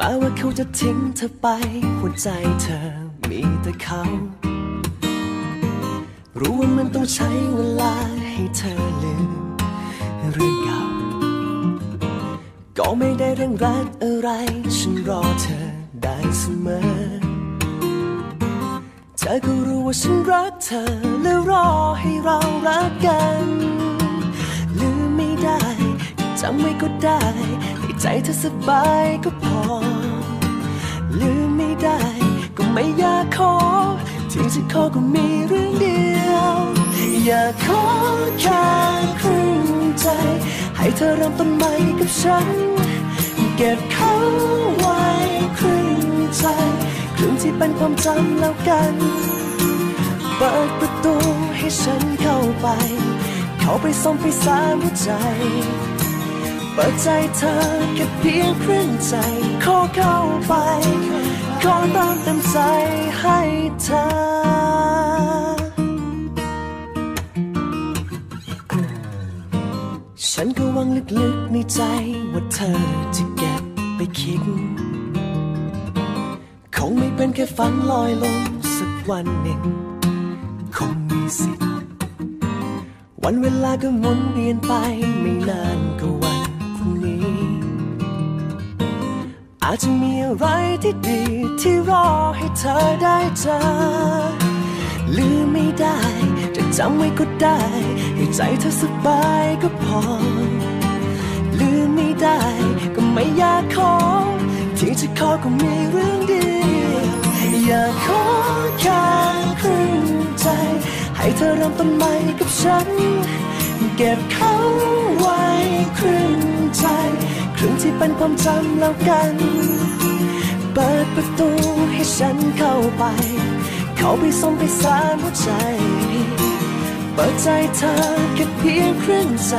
ม้ว่าเขาจะทิ้งเธอไป หัวใจเธอมีแต่เขา รู้ว่ามันต้องใช้เวลาให้เธอลืมเรื่องเก่า ก็ไม่ได้เร่งรัดอะไร ฉันรอเธอได้เสมอ เธอก็รู้ว่าฉันรักเธอและรอให้เรารักกัน จำไม่ก็ได้ให้ใจเธอสบายก็พอ ลืมไม่ได้ ก็ไม่อยากขอ ที่จะขอก็มีเรื่องเดียว อยากขอแค่ครึ่งใจ ให้เธอเริ่มต้นใหม่กับฉัน เก็บเขาไว้ครึ่งใจ ครึ่งที่เป็นความจำแล้วกันเปิดประตูให้ฉันเข้าไป เข้าไปส่องไปสามหัวใจ ปิดใจเธอแค่เพียงครึ่งใจ ขอเข้าไป ขอตามเต็มใจให้เธอฉันก็หวังลึกๆในใจว่าเธอจะเก็บไปคิด คงไม่เป็นแค่ฝันลอยลงสักวันหนึ่ง คงมีสิทธิ์วันเวลาก็หมุนเวียนไปไม่นานก็วัน อาจจะมีอะไรที่ดีที่รอให้เธอได้เจอลืมไม่ได้ จะจำไว้ก็ได้ ให้ใจเธอสบายก็พอ ลืมไม่ได้ก็ไม่อยากขอ ที่จะขอก็มีเรื่องเดียวอยากขอแค่ครึ่งใจ ให้เธอเริ่มต้นใหม่กับฉัน เก็บเขาไว้ครึ่งใจ ครึ่งที่เป็นความจำแล้วกัน เปิดประตูให้ฉันเข้าไป เข้าไปส่องไปสารหัวใจ เปิดใจเธอแค่เพียงครึ่งใจ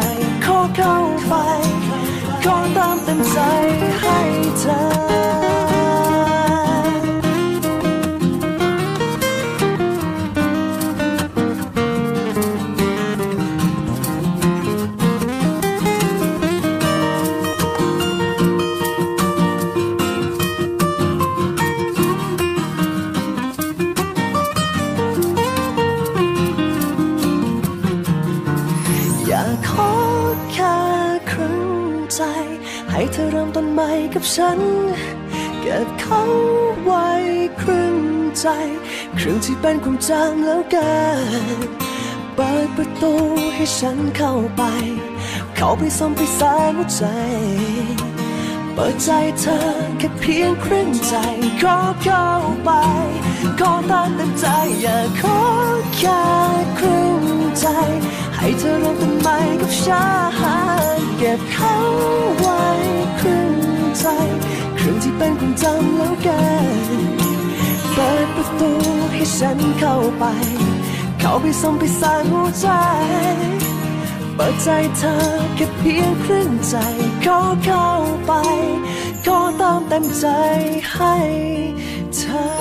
ขอเข้าไป ให้เธอเริ่มต้นใหม่กับฉัน เก็บเขาไว้ครึ่งใจ ครึ่งที่เป็นความจำแล้วกันเปิดประตูให้ฉันเข้าไป เข้าไปซ่อมไปสานหัวใจ เปิดใจเธอแค่เพียงครึ่งใจขอเข้าไป ขอตาเต็มใจอย่าขอแค่ครึ่งใจ ให้เธอเริ่มต้นใหม่กับฉันเก็บเขา เป็นความจำแล้วกันเปิดประตูให้ฉันเข้าไป เข้าไปส่งไปสานหัวใจ เปิดใจเธอแค่เพียงครึ่งใจ ขอเข้าไป ขอตามเต็มใจให้เธอ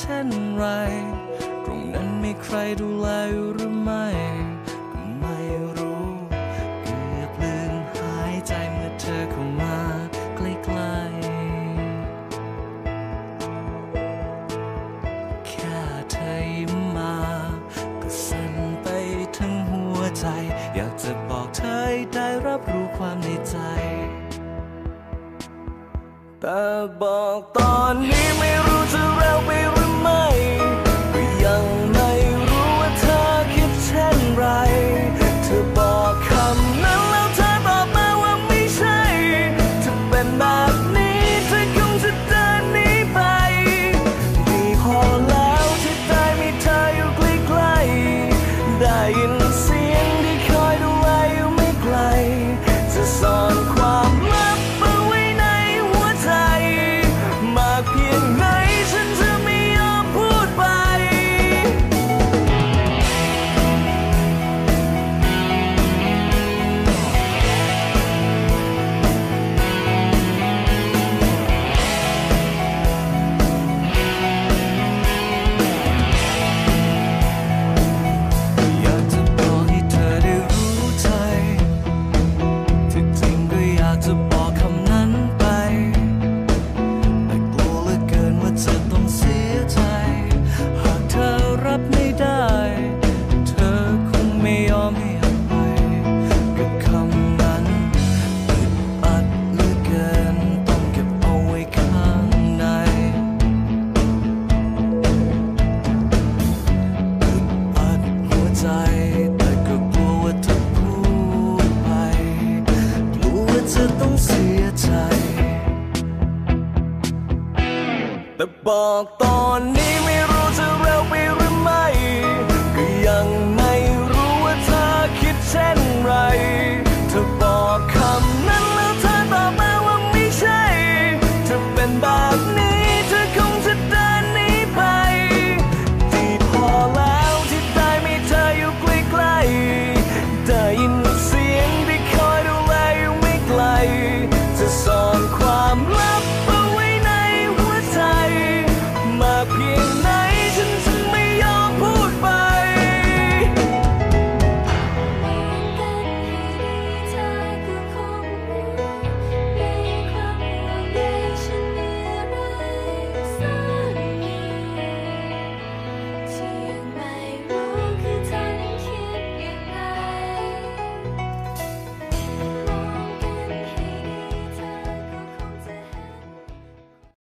เช่นไร ตรงนั้นมีใครดูแลหรือไม่ก็ไม่รู้เกือบลืมหายใจเมื่อเธอเข้ามาใกล้ๆแค่เธอยิ้มมา ก็สั่นไปทั้งหัวใจ อยากจะบอกเธอได้รับรู้ความในใจแต่บอกตอนนี้ไม่รู้จะเร็วไป